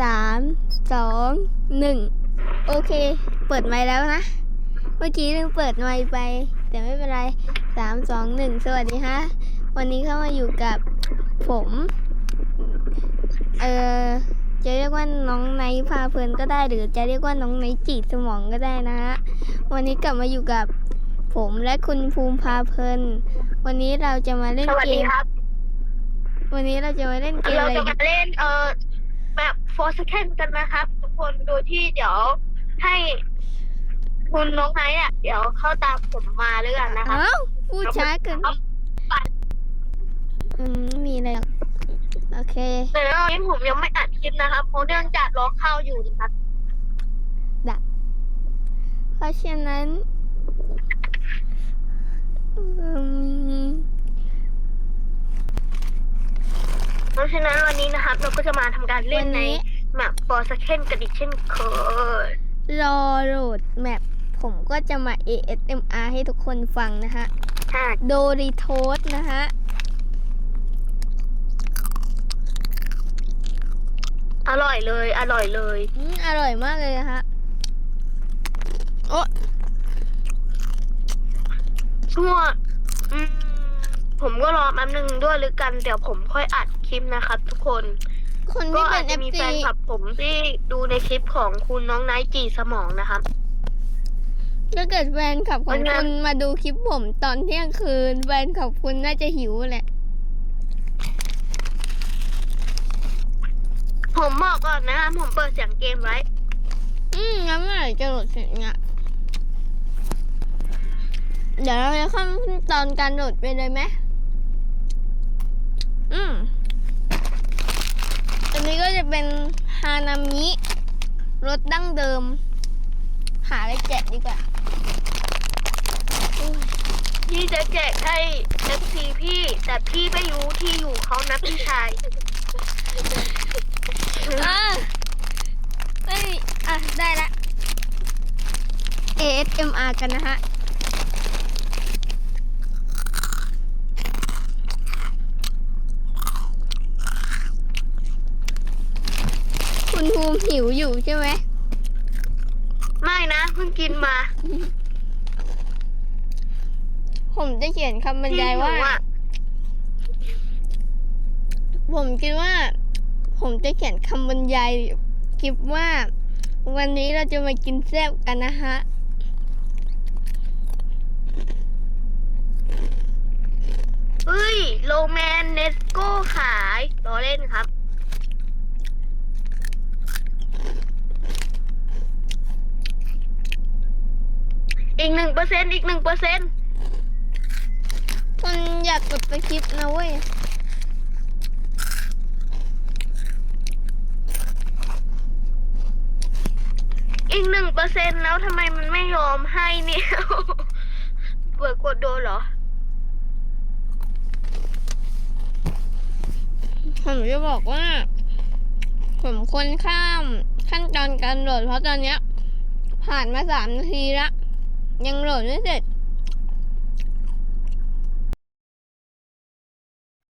สามสองหนึ่งโอเค เปิดไมค์แล้วนะ เมื่อกี้ลืมเปิดไมค์ไป แต่ไม่เป็นไรสามสองหนึ่งสวัสดีฮะ วันนี้เข้ามาอยู่กับผม เออจะเรียกว่าน้องไนท์พาเพลินก็ได้ หรือจะเรียกว่าน้องไนท์จีดสมองก็ได้นะฮะ วันนี้กลับมาอยู่กับผมและคุณภูมิพาเพลิน วันนี้เราจะมาเล่นสวัสเกดีมครับวันนี้เราจะมาเล่นเกมเราอะไรจะมาเล่นเอ่อ แบบ four second กันนะครับ ทุกคนโดยที่เดี๋ยวให้คุณน้องไนท์อะเดี๋ยวเข้าตามผมมาเรื่อนนะครับอ้าวพูดช้าเกินครับ อืมมีอะไรหรอกโอเค แต่ตอนนี้ผมยังไม่อัดคลิปนะครับเพราะเนื่องจากรอเข้าอยู่นะครับเพราะฉะนั้นอืม เพราะฉะนั้นวันนี้นะครับเราก็จะมาทำการเล่นในแบบ four second กันอีกเช่นเคยรอโหลดแมปผมก็จะมา ASMR ให้ทุกคนฟังนะฮะใช่โดริโทสนะฮะ อร่อยเลยอร่อยเลย อืมอร่อยมากเลยนะฮะ โอ้ชั่วอืม ผมก็รอแป๊บนึงด้วยหรือกัน เดี๋ยวผมค่อยอัดคลิปนะครับ ทุกคน คนก็ที่เป็อาจนจะมี FC แฟนคลับผมที่ดูในคลิปของคุณน้องไนท์จีสมองนะครับ ถ้าเกิดแฟนขับของวันนั้คุนณมาดูคลิปผมตอนเที่ยงคืนแฟนขับคุณน่าจะหิวแหละ ผมบอกก่อนนะครับผมเปิดเสียงเกมไว้ อืมงั้นเมื่อไหร่จะโหลดเสร็จเนี่ยเดี๋ยวเราจะขั้นตอนการโหลดไปเลยไหม อืมอันนี้ก็จะเป็นฮานามิรสดั้งเดิม หาอะไรแกะดีกว่าอุ้ยพี่จะแจกให้เอฟซีพี่ แต่พี่ไม่รู้ที่อยู่เขานะพี่ชายอะเอ้ยอะ ได้ละ ASMR กันนะฮะ คุณภูมิ หิวอยู่ใช่ไหมไม่นะเพิ่งกินมาผมจะเขียนคำบรรยายว่าพี่หนูอะผมคิดว่า ผมจะเขียนคำบรรยายคลิปว่า วันนี้เราจะมากินแซ่บกันนะฮะ เฮ้ยโลแมนเนสโก้ขายรอเล่นครับ อีกหนึ่งเปอร์เซ็นอีกหนึ่งเปอร์เซ็นคนอยากกดไปคลิปนะเว้ยอีกหนึ่งเปอร์เซ็นแล้วทำไมมันไม่ยอมให้เนี่ยเปิดกดโดนเหรอผมจะบอกว่า ผมควรข้ามขั้นตอนการโหลดเพราะตอนเนี้ย ผ่านมาสามนาทีละ ยังโหลดไม่เสร็จ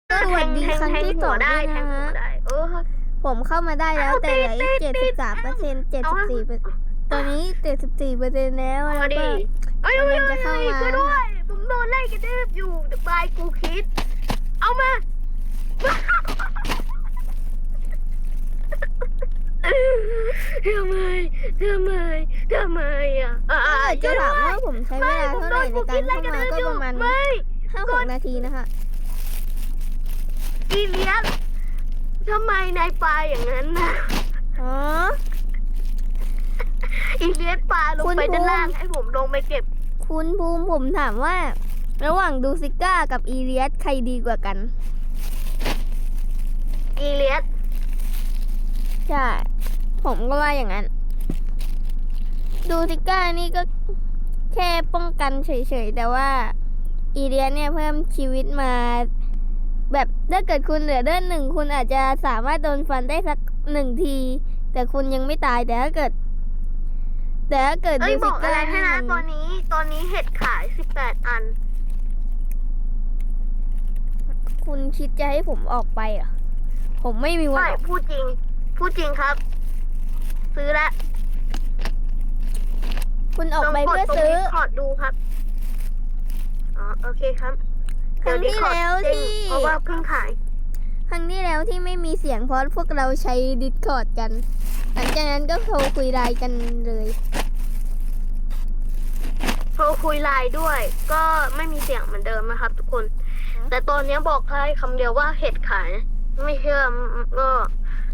สวัสดีครั้งที่สองได้ด้วยแทนะงหัฮะวได้เออผมเข้ามาได้แล้วเอาแต่เหลืออีกติเจ็ดดติสิดบสามเปอร์เซ็นต์เจ็ดเอาสิบสี่เปอร์ตอนนี้เจ็ดสิบสี่เปอร์เซ็นต์แล้วเอาแล้วดิก็เอ้ยเอ้ยกำลังจะเข้ามาช่วยด้วยผมโดนไล่กระดืบอยู่บายกูคิด เอามา ทำไมทำไมทำไมอะอะถ้าอะเกิดจะถามว่าผมใช้เวลาเท่าไหร่ในการเข้ามาก็ประมาณไม่ห้าหกนาทีนะคะอีเลียสทำไมนายปลาอย่างนั้นนะอ๋ออีเลียสปลาลงคุณไปด้านภูมิล่างให้ผมลงไปเก็บ คุณภูมิผมถามว่า ระหว่างดูซิก้ากับอีเลียสใครดีกว่ากัน อีเลียส ใช่ ผมก็ว่าอย่างนั้น ดูซิก้านี่ก็แค่ป้องกันเฉยๆ แต่ว่า อีเลียสเนี่ยเพิ่มชีวิตมา แบบถ้าเกิดคุณเหลือเลือดหนึ่งคุณอาจจะสามารถโดนฟันได้สักหนึ่งที แต่คุณยังไม่ตายแต่ถ้าเกิด แต่ถ้าเกิดเอ้ดูยบซิอกอะก้าไรให้นี่นะมันตอนนี้ตอนนี้เห็ดขายสิบแปดอัน คุณคิดจะให้ผมออกไปเหรอผมไม่มีวันใช่ ออก พูดจริง พูดจริงครับ ซื้อละคุณออกไปลงกดเพื่อตรงซื้อ Discord ดูครับ อ๋อ โอเคครับครั้งที่ Discord แล้วเด้งที่เพราะว่าเพิ่งขาย ครั้งที่แล้วที่ไม่มีเสียงเพราะพวกเราใช้ Discord กัน หลังจากนั้นก็โทรคุยไลน์กันเลยโทรคุยไลน์ด้วย ก็ไม่มีเสียงเหมือนเดิมนะครับ ทุกคนฮะแต่ตอนนี้บอกแค่คำเดียวว่าเห็ดขาย ไม่เชื่อก็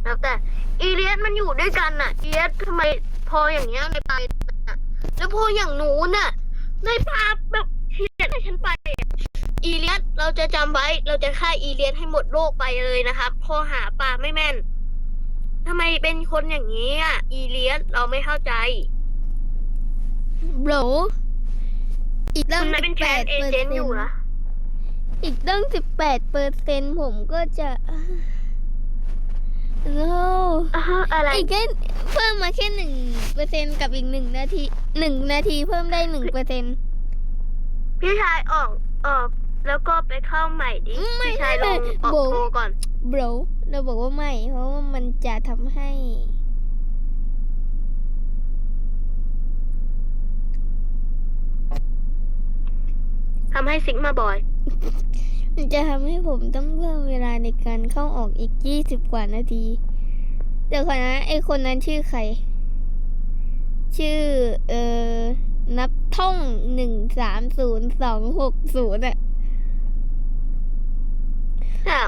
แล้วแต่อีเลียสมันอยู่ด้วยกันน่ะอีเลียสทำไมพออย่างเงี้ยในไปน่ะแล้วพออย่างหนูน่ะในพาแบบเทียนให้ฉันไปอะอีเลียสเราจะจำไว้เราจะฆ่าอีเลียสให้หมดโลกไปเลยนะครับพอหาปลาไม่แม่นทำไมเป็นคนอย่างนี้อะ อีเลียสเราไม่เข้าใจโบรอีกตั้งคุณนายเป็นแฟนเอเจนต์อยู่นะอีกตั้งสิบแปดเปอร์เซ็นผมก็จะ โอ้อ่าฮะอะไรอีกแค่เพิ่มมาแค่หนึ่งเปอร์เซ็นกับอีกหนึ่งนาทีหนึ่งนาทีเพิ่มได้หนึ่งเปอร์เซ็นพี่ชายออกออกแล้วก็ไปเข้าใหม่ดิไม่พี่ชายลองไม่ออกโบโทรก่อนโบรเราบอกว่าไม่ เพราะว่ามันจะทำให้ ทำให้ซิงค์มาบ่อยมัน จะทำให้ผมต้องเพิ่มเวลาในการเข้าออกอีกยี่สิบกว่านาที เดี๋ยวก่อนนะไอคนนั้นชื่อใคร ชื่อ เอ่อ นับท่องหนึ่งสามศูนย์สองหกศูนย์อะแต่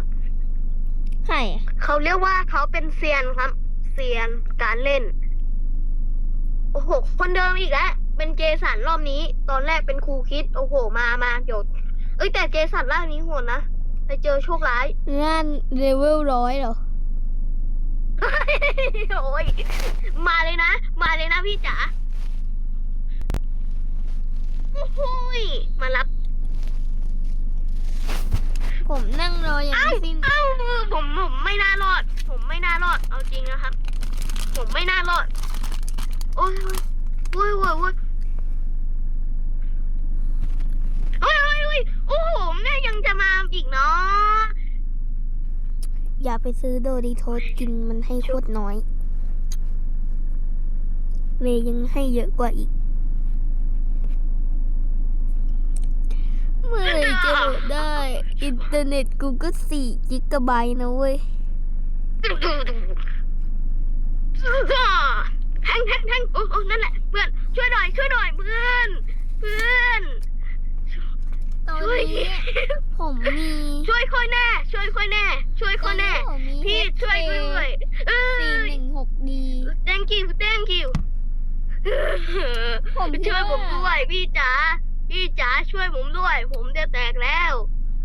ใครอะเขาเรียกว่าเขาเป็นเซียนครับ เซียนการเล่น โอ้โห คนเดิมอีกแล้วเป็นเจสันรอบนี้ ตอนแรกเป็นครูคิด โอ้โห มามาหยดเอ้ยแต่เจสันร่างนี้โหดนะ ไปเจอโชคร้ายงานเลเวลร้อยเหรอ โอ้ยมาเลยนะ มาเลยนะพี่จ๋าโอ้โหยมารับผมนั่งรออย่างเอ้าไม่สิ้น เอ้าผมผมไม่น่ารอด ผมไม่น่ารอด เอาจริงนะครับ ผมไม่น่ารอด โอ้ยโอ้ยโอ้ยโอ้ยโอ้ย โอ้ยโอ้ยโอ้โหแม่ยังจะมาอีกเนาะอย่าไปซื้อโดริโทสกินมันให้โคตรน้อยเลยยังให้เยอะกว่าอีก เมื่อไหรจะโหลดได้ อินเทอร์เน็ตกูก็สี่กิกะไบต์นะเว้ย แทงแทงแทงโอ้โอ้นั่นแหละเพื่อนช่วยหน่อยช่วยหน่อยเพื่อน เพื่อนตอน ช่วย นี้ผมมีช่วยค่อยแน่ ช่วยค่อยแน่ ช่วยค่อยแน่ผมมี พี่ช่วยด้วยเอสี่อ หนึ่งหกดี thank you thank you ผมช่วยผมว่าด้วย พี่จ๋าพี่จ๋าช่วยผมด้วย ผมจะแตกแล้ว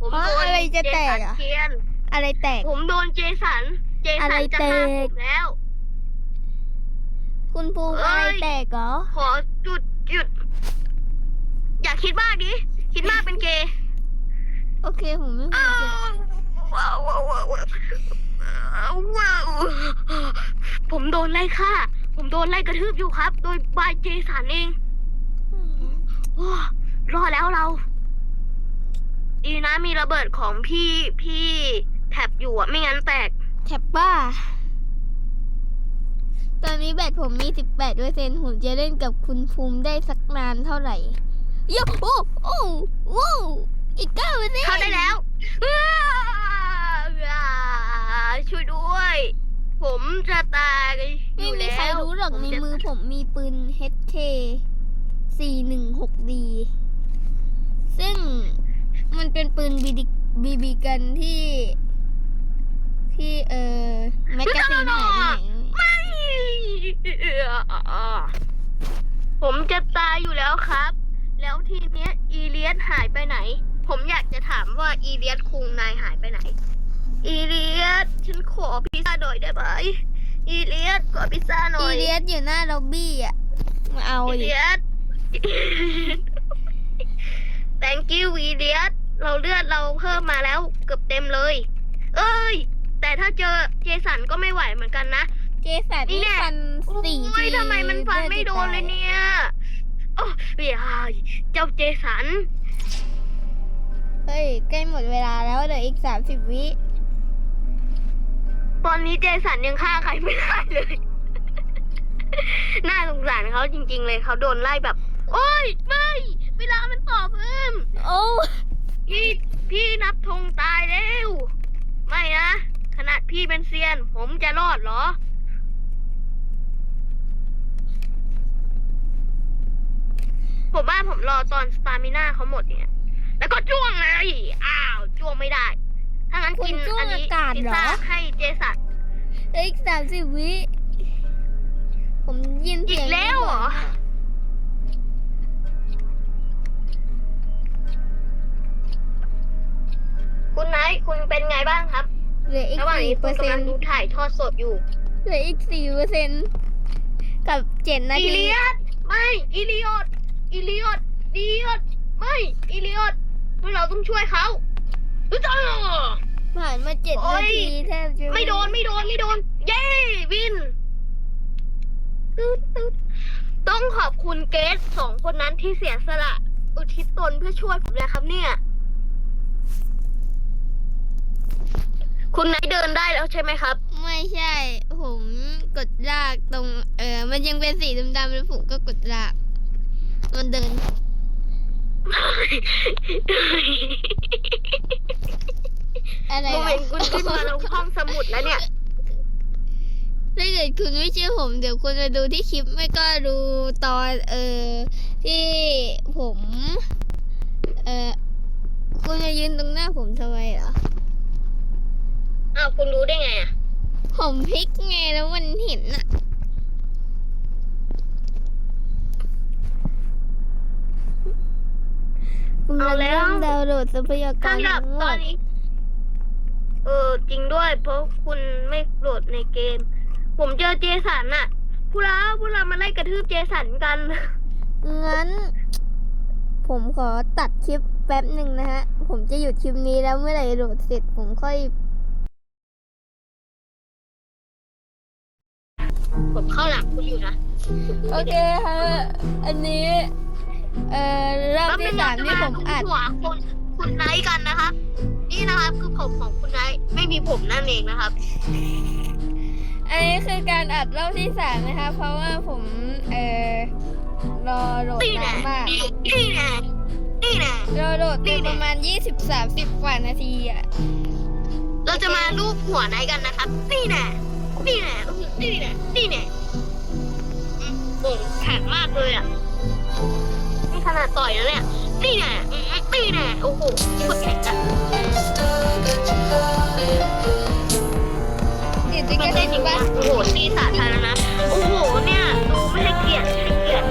ผมเพราะโดนอะไรจะเจแตสักนอะเทียน อะไรแตก ผมโดนเจสัน เจอะสัไรนจะฆ่าแตก ผมแล้ว คุณภูมิเอ้อะไรยแตกเหรอ ขอจุดจุด อย่าคิดมากดิ คิดมากเป็นเกย์โอเคผมไม่คุอ้ายวกันว้าวว้าวว้าวว้าวว้าวผมโดนไล่ฆ่า ผมโดนไล่กระทืบอยู่ครับ โดยบายเจสันเองโอ้รอดแล้วเราอีนะมีระเบิดของพี่พี่แท็บอยู่อะไม่งั้นแตก แท็บป้า ตอนนี้แบตผมมีสิบแปดเปอร์เซ็นผมจะเล่นกับคุณภูมิได้สักนานเท่าไหร่ โยโอ้โอ้โอ้อีกเก้าเปอร์เซ็นต์เข้าได้แล้วอ้าวอ้าวช่วยด้วย ผมจะตายอไม่ยู่มีแล้วใครรู้หรอกผในจะมือผมมีปืน HK 416D ซึ่งมันเป็นปืนบีบีบีกันที่ ที่เอ่อแมกกาซีนหายไปไหนไม่ผมจะตายอยู่แล้วครับ แล้วทีเนี้ยอีเลียสหายไปไหน ผมอยากจะถามว่าอีเลียสคุงนายหายไปไหน อีเลียสฉันขอพิซซ่าหน่อยได้ไหมอีเลียสขอพิซซ่าหน่อีอยเลียสอยู่หน้าล็อบบี้อะมาเอาอีดิเลียส thank you อีเลียสเราเลือดเราเพิ่มมาแล้วเกือบเต็มเลย เอ้ย แต่ถ้าเจอเจสันก็ไม่ไหวเหมือนกันนะ เจสันนี่นี่แน่ฟันสี่โอ้ทียทำไมมันฟันไม่โดนเลยเนี่ย โอ้ยายเจ้าเจสัน เฮ้ย ใกล้หมดเวลาแล้วเหลืออีกสามสิบวิ ตอนนี้เจสันยังฆ่าใครไม่ได้เลยงสารเขาจริง ๆ เลยเขาโดนไล่แบบ โอ้ย ไม่ เวลามันต่อเพิ่ม โอ้พี่พี่นับธงตายแล้ว ไม่นะ ขนาดพี่เป็นเซียน ผมจะรอดเหรอ ผมว่าผมรอตอนสตามิน่าเขาหมดเนี่ย แล้วก็จ้วงเลยอ้าวจ้วงไม่ได้ ถ้างั้นกินอันนี้พิซซ่าให้เจสันเหลืออีกสามสิบวิ ผมยินเสียงอีกแล้วเหรอ คุณไนท์คุณเป็นไงบ้างครับ เหลืออีกระหว่างสี่นี้เปคุอณร์เซ็กำลันงต์ดูถ่ายทอดสดอยู่เหลืออีกสี่เปอร์เซ็นต์กับเจ็ดนาอีทีเลียดไม่อีเลียด อีเลียดอีเลียดไม่อีเลียดพวกเราต้องช่วยเขารู้จักผ่านมาเจ็ดโอ๊นาย ทีแทบจะไม่โดนไม่โดนไม่โดน เย้วินตึ๊ดตึ๊ดต้องขอบคุณเกสสองคนนั้นที่เสียสละ อุทิศตนเพื่อช่วยผมเลยครับเนี่ย คุณไนท์เดินได้แล้วใช่ไหมครับ ไม่ใช่ ผมกดลากตรง เออ มันยังเป็นสีดำๆแล้วผมก็กดลาก มันเดิน อะไรโมเหรเมอนต์คุณขึ้นมาลงห้องสมุดแล้วเนี่ย ถ้าเกิดคุณไม่เชื่อผม เดี๋ยวคุณจะดูที่คลิปไม่ก็ดูตอน เออที่ผม เออคุณจะยืนตรงหน้าผมทำไมเหรอ อ้าวคุณรู้ได้ไงอะ ผมพลิกไงแล้วมันเห็นอะ กำลังเอาแล้วเริ่มดาวน์โหลดทรัพยากรสำหรับทั้งหมตอนดนี้ เออจริงด้วย เพราะคุณไม่โหลดในเกม ผมเจอเจสันน่ะพวกเราพวกเรามาไล่กระทืบเจสันกัน งั้น ผมขอตัดคลิปแป๊บหนึ่งนะฮะ ผมจะหยุดคลิปนี้แล้วเมื่อไหร่โหลดเสร็จผมค่อย ผมเข้าหลังคุณอยู่นะ โอเคฮะอันนี้ เอ่อรอบที่สามที่ผมอัดหัวคุณคุณไนท์กันนะครับ นี่นะครับคือผมของคุณไนท์ไม่มีผมนั่นเองนะครับ อันนี้คือการอัดรอบที่สามนะคะ เพราะว่าผมเอ่อรอโหลดนี่แน่นานมากนี่แน่นี่แน่รอโหลดไปประมาณ20-30กว่านาทีอะเราจะมารูปหัวไนท์กันนะครับ นี่แน่นี่แน่นี่แน่นี่แน่อืมโบ่งแข็งมากเลยอะนี่ ขนาดต่อยแล้วเนี่ยนี่แน่อืมนี่แน่โอ้โหโคตรแข็งอะเดี๋ยวจะไม่กระใช่เด็นจริงบ้านะโอ้โหที่สาธารณะโอ้โหเนี่ยดูไม่ให้เกียรติให้เกียรติ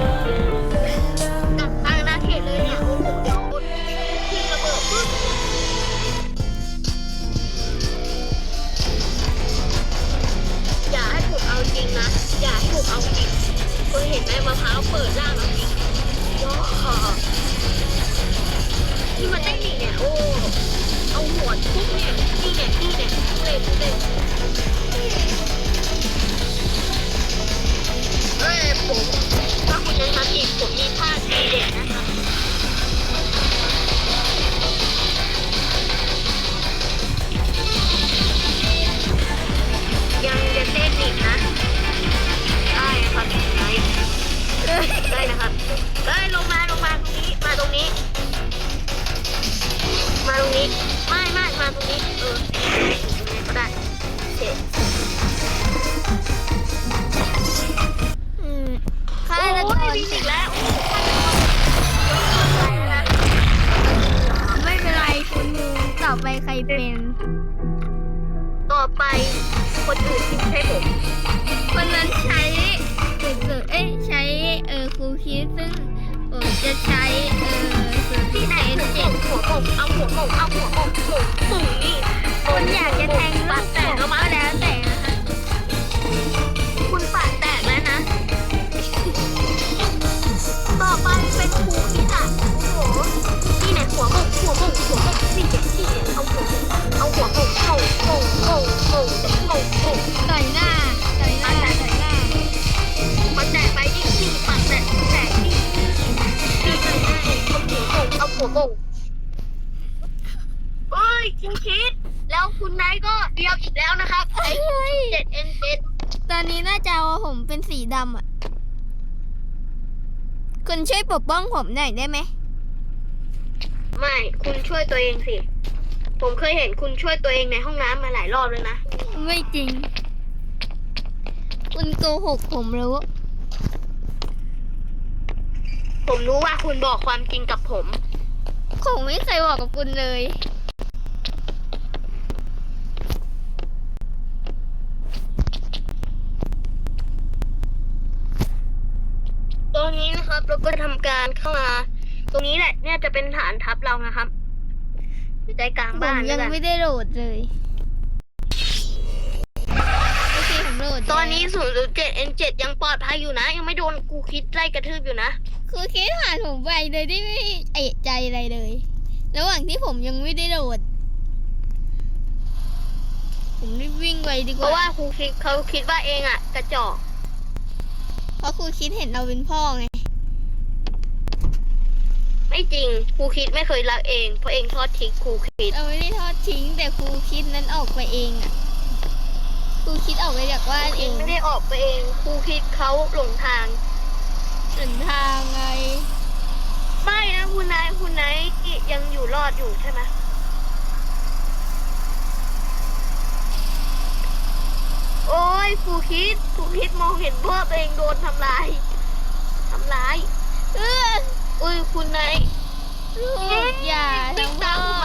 กับทางนาเขตเลยเนี่ยโอ้โหเดี๋ยวที่ระเบิดปึ๊บอย่าให้ผมเอาจริงนะอย่าให้ผมเอาจริงคุณเห็นไหมมะพร้าวเปิดล่างแล้วจริงว้ เนี่ยโอ้เอาหัวทุบเนี่ยนี่เนี่ยนี่เนี่ยเล่นเล่นเฮ้ยผม จะใช้เออสูตรที่ไหนเจ็โป่งหัวกบเอาหัวกบเอาหัวกบปุ่มปุ่มนี่คนอยากจะ หัวโป่งเอาหัวโป่งเอ้ยคุณคิด แล้วคุณนายก็เดียวอีกแล้วนะครับไอ้เฮ้ยเจ็ดเอ็นเจ็ดตอนนี้หน้าจอผมเป็นสีดำอะ คุณช่วยปกป้องผมหน่อยได้ไหม ไม่ คุณช่วยตัวเองสิ ผมเคยเห็นคุณช่วยตัวเองในห้องน้ำมาหลายรอบเลยนะ ไม่จริง คุณโกหกผมรู้ผมรู้ว่าคุณบอกความจริงกับผม คงไม่เคยบอกกับคุณเลย ตรงนี้นะครับ เราก็ทำการเข้ามา ตรงนี้แหละ เนี่ยจะเป็นฐานทัพเรานะครับใจกลางผมบ้านยังแล้วกันไม่ได้โหลดเลย เคผมโหลดตอนนี้แล้ว007 N7 ยังปลอดภัยอยู่นะ ยังไม่โดนกูคิดไล่กระทืบอยู่นะ คือคิดผ่านผมไปเลยที่ไม่เอะใจอะไรเลย ระหว่างที่ผมยังไม่ได้โหลดผมรีบวิ่งไวดีกเพว่า ราะว่าครูคิดเขาคิดว่าเองอะ กระจอกเพราะครูคิดเห็นเราเป็นพ่อไง ไม่จริงครูคิดไม่เคยรักเองเพราะเองทอดทิ้งครูคิด เราไม่ได้ทอดทิ้งแต่ครูคิดนั้นออกไปเองอะ ครูคิดออกไปจากบ้านเอเองงไม่ได้ออกไปเองครูคิดเขาหลงทางเดินทางไง ไม่นะคุณนายคุณนายยังอยู่รอดอยู่ใช่ไหมโอ้ยครูคิดครูคิดมองเห็นพ่อตัวเองโดนทำลายทำร้ายเอออุ้ยคุณนายลูกอย่าวิ่งทำตามพ่ผมอมาทำไม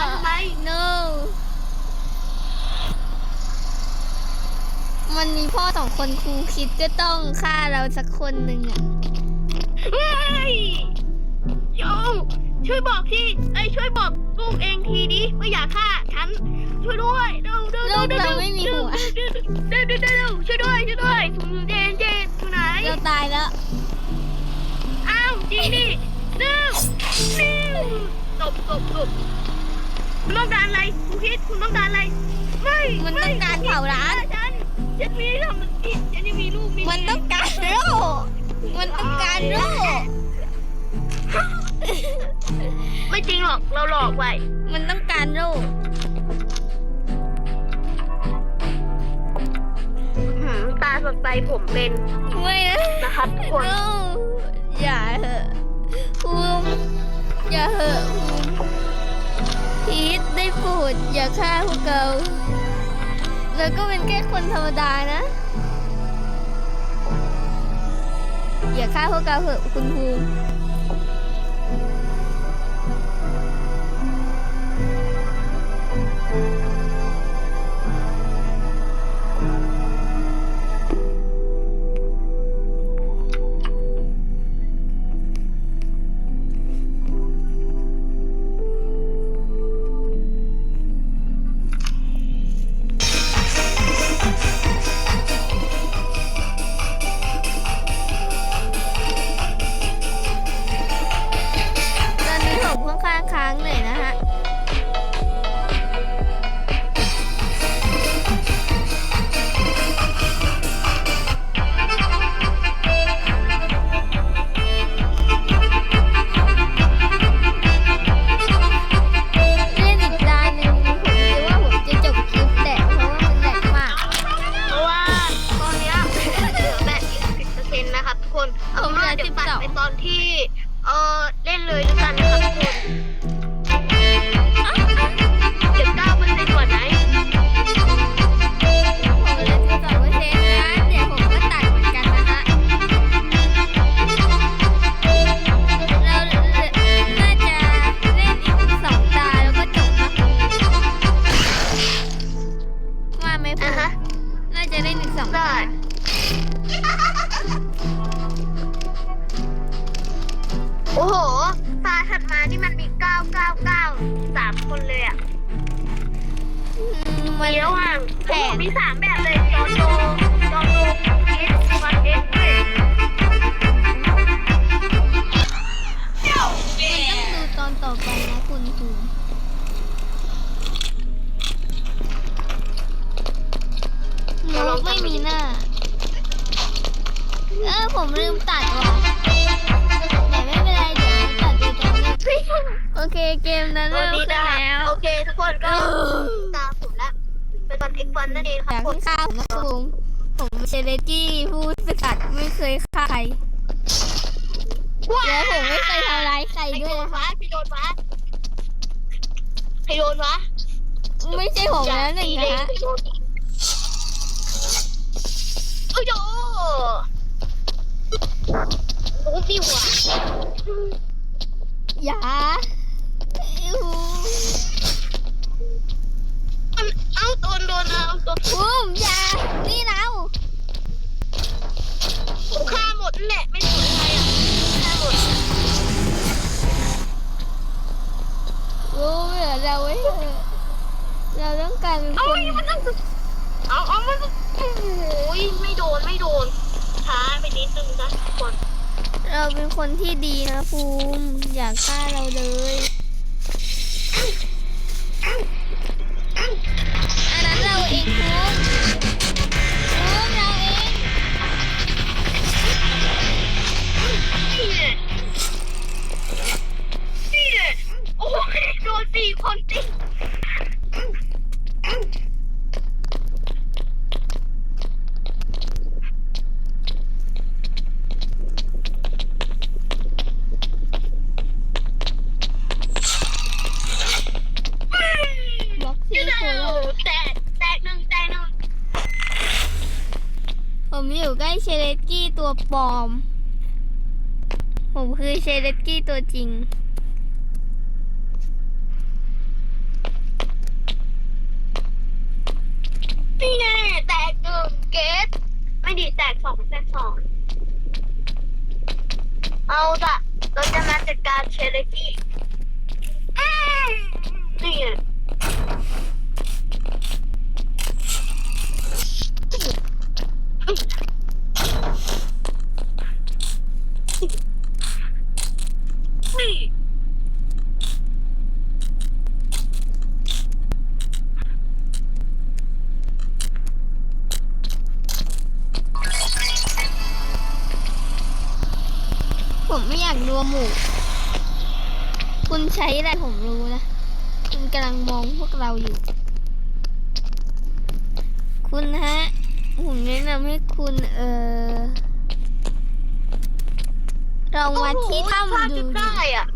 มันมีพ่อสองคนครูคิดก็ต้องฆ่าเราสักคนหนึ่งอะเฮ้ยโยช่วยบอกที่ไอยช่วยบอกลูกเองทีดิว่าอย่าฆ่าฉันช่วยด้วยเร็วเร็วลูเร็วกเร็วเราไม่มีหัวเร็วเร็วเร็วเร็วช่วยด้วยช่วยด้วยถุงเจนเจนอยู่ไหนเราตายแล้ว อ้าวจริงดิเร็วเร็วตบตบตบคุณต้องการอะไรคุณคิดคุณต้องการอะไรไม่มันต้องการเผาร้าน ฉันฉันมีทำกินฉันยังมีลูกมีมันต้องการโรคมันต้องการโรคไม่จริงหรอกเราหลอกไว้ มันต้องการโรคหืมตาสดใสผมเป็นไม่นะนะครับทุกคน no อย่าเหอะภูมิอย่าเหอะภูมิพีทได้โปรดอย่าฆ่าพวกเรา เราก็เป็นแค่คนธรรมดานะ อย่าฆ่าพวกเราเหอะคุณภูมิ ที่ เออเล่นเลยแล้วกัน เชเลจี้ผู้สกัดไม่เคยฆ่าใครว้าเดี๋ยวผมไม่เคยทำร้ายใครใครด้โดวยนนะคะวะใครโดนวะใครโดนวะไม่ใช่ผมแล้วหนึ่งนะคะโอ้ยโหโอ้พี่หวานอย่า คนที่ดีนะภูมิ อย่าฆ่าเราเลย จริง นี่แน่แตกหนึ่งเกตไม่ดีแตกสองแตกสองเอาละเราจะมาจัดการเชลกี้อืมนี่ไงนี่ ผมไม่อยากรวมหมู่ คุณใช้อะไรผมรู้นะ คุณกำลังมองพวกเราอยู่ คุณฮะ ผมแนะนำให้คุณเออลองมาที่ โอ้โห ถ้ำ พลา ดูดิได้อะ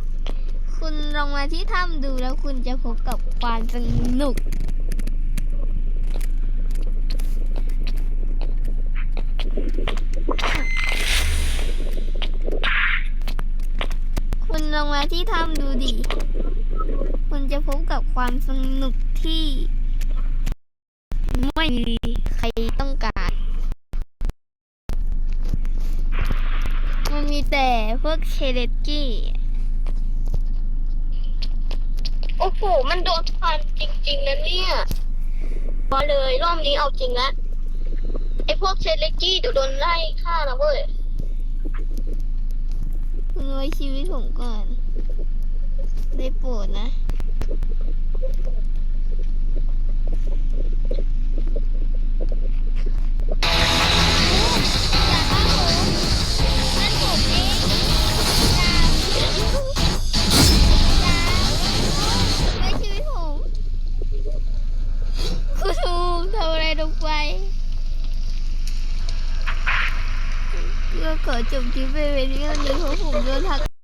คุณลองมาที่ถ้ำดูแล้วคุณจะพบกับความสนุก คุณลองมาที่ถ้ำดูดิ คุณจะพบกับความสนุกที่ ไม่มีใครต้องการ มันมี แต่พวกเชเลตกี้โอ้โห มันโดนฟันจริง ๆนะเนี่ยมาเลยรอบนี้เอาจริงละไอพวกเชลเลกี้เดี๋ยวโดนไล่ฆ่านะเว้ยคุณไว้ชีวิตผมก่อน ได้โปรดนะ อจบคลิปไปเป็นเรื่องนี้เพราะผมโดนทัก